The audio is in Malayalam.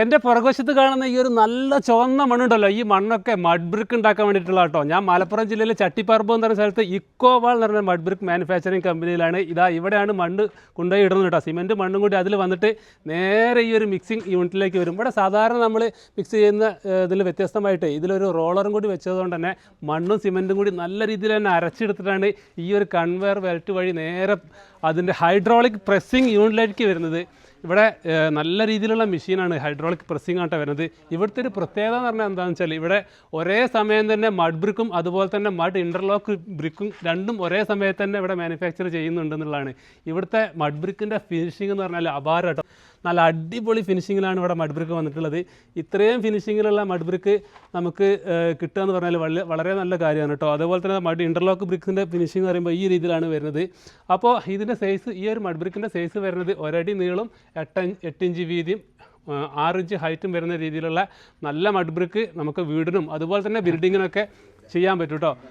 എന്റെ പുറകുവശത്ത് കാണുന്ന ഈ ഒരു നല്ല ചുവന്ന മണ്ണുണ്ടല്ലോ ഈ മണ്ണൊക്കെ മഡ് ബ്രിക്ക് ഉണ്ടാക്കാൻ വേണ്ടിയിട്ടുള്ള കേട്ടോ. ഞാൻ മലപ്പുറം ജില്ലയിലെ ചട്ടിപ്പറമ്പ് എന്ന് പറയുന്ന സ്ഥലത്ത് ഇക്കോവാൾ എന്ന് പറഞ്ഞ മഡ് ബ്രിക്ക് മാനുഫാക്ചറിങ് കമ്പനിയിലാണ് ഇതാ ഇവിടെയാണ് മണ്ണ് കൊണ്ടുപോയി ഇടുന്നത് കേട്ടോ. സിമെന്റ് മണ്ണും കൂടി അതിൽ വന്നിട്ട് നേരെ ഈ ഒരു മിക്സിംഗ് യൂണിറ്റിലേക്ക് വരും. ഇവിടെ സാധാരണ നമ്മൾ മിക്സ് ചെയ്യുന്ന ഇതിൽ വ്യത്യസ്തമായിട്ട് ഇതിലൊരു റോളറും കൂടി വെച്ചതുകൊണ്ട് തന്നെ മണ്ണും സിമെന്റും കൂടി നല്ല രീതിയിൽ തന്നെ അരച്ചെടുത്തിട്ടാണ് ഈ ഒരു കൺവെയർ ബെൽറ്റ് വഴി നേരെ അതിന്റെ ഹൈഡ്രോളിക് പ്രസ്സിങ് യൂണിറ്റിലേക്ക് വരുന്നത്. ഇവിടെ നല്ല രീതിയിലുള്ള മെഷീനാണ് ഹൈഡ്രോളിക് പ്രസ്സിംഗ് ആയിട്ട് വരുന്നത്. ഇവിടുത്തെ ഒരു പ്രത്യേകത എന്ന് പറഞ്ഞാൽ എന്താണെന്ന് വെച്ചാൽ ഇവിടെ ഒരേ സമയം തന്നെ മഡ് ബ്രിക്കും അതുപോലെ തന്നെ മഡ് ഇന്റർലോക്ക് ബ്രിക്കും രണ്ടും ഒരേ സമയത്ത് തന്നെ ഇവിടെ മാനുഫാക്ചർ ചെയ്യുന്നുണ്ടെന്നുള്ളതാണ് ഇവിടുത്തെ മഡ് ബ്രിക്കിന്റെ ഫിനിഷിംഗ് എന്ന് പറഞ്ഞാൽ അപാരം നല്ല അടിപൊളി ഫിനിഷിങ്ങിലാണ് ഇവിടെ മഡ്ബ്രിക്ക് വന്നിട്ടുള്ളത്. ഇത്രയും ഫിനിഷിങ്ങിലുള്ള മഡ്ബ്രിക്ക് നമുക്ക് കിട്ടുക എന്ന് പറഞ്ഞാൽ വളരെ വളരെ നല്ല കാര്യമാണ് കേട്ടോ. അതുപോലെ തന്നെ മഡ് ഇന്റർലോക്ക് ബ്രിക്സിന്റെ ഫിനിഷിംഗ് എന്ന് പറയുമ്പോൾ ഈ രീതിയിലാണ് വരുന്നത്. അപ്പോൾ ഇതിന്റെ സൈസ് ഈ ഒരു മഡ്ബ്രിക്കിന്റെ സൈസ് വരുന്നത് ഒരടി നീളം എട്ട് എട്ടിഞ്ച് വീതിയും ആറിഞ്ച് ഹൈറ്റും വരുന്ന രീതിയിലുള്ള നല്ല മഡ്ബ്രിക്ക് നമുക്ക് വീടിനും അതുപോലെ തന്നെ ബിൽഡിങ്ങിനൊക്കെ ചെയ്യാൻ പറ്റും കേട്ടോ.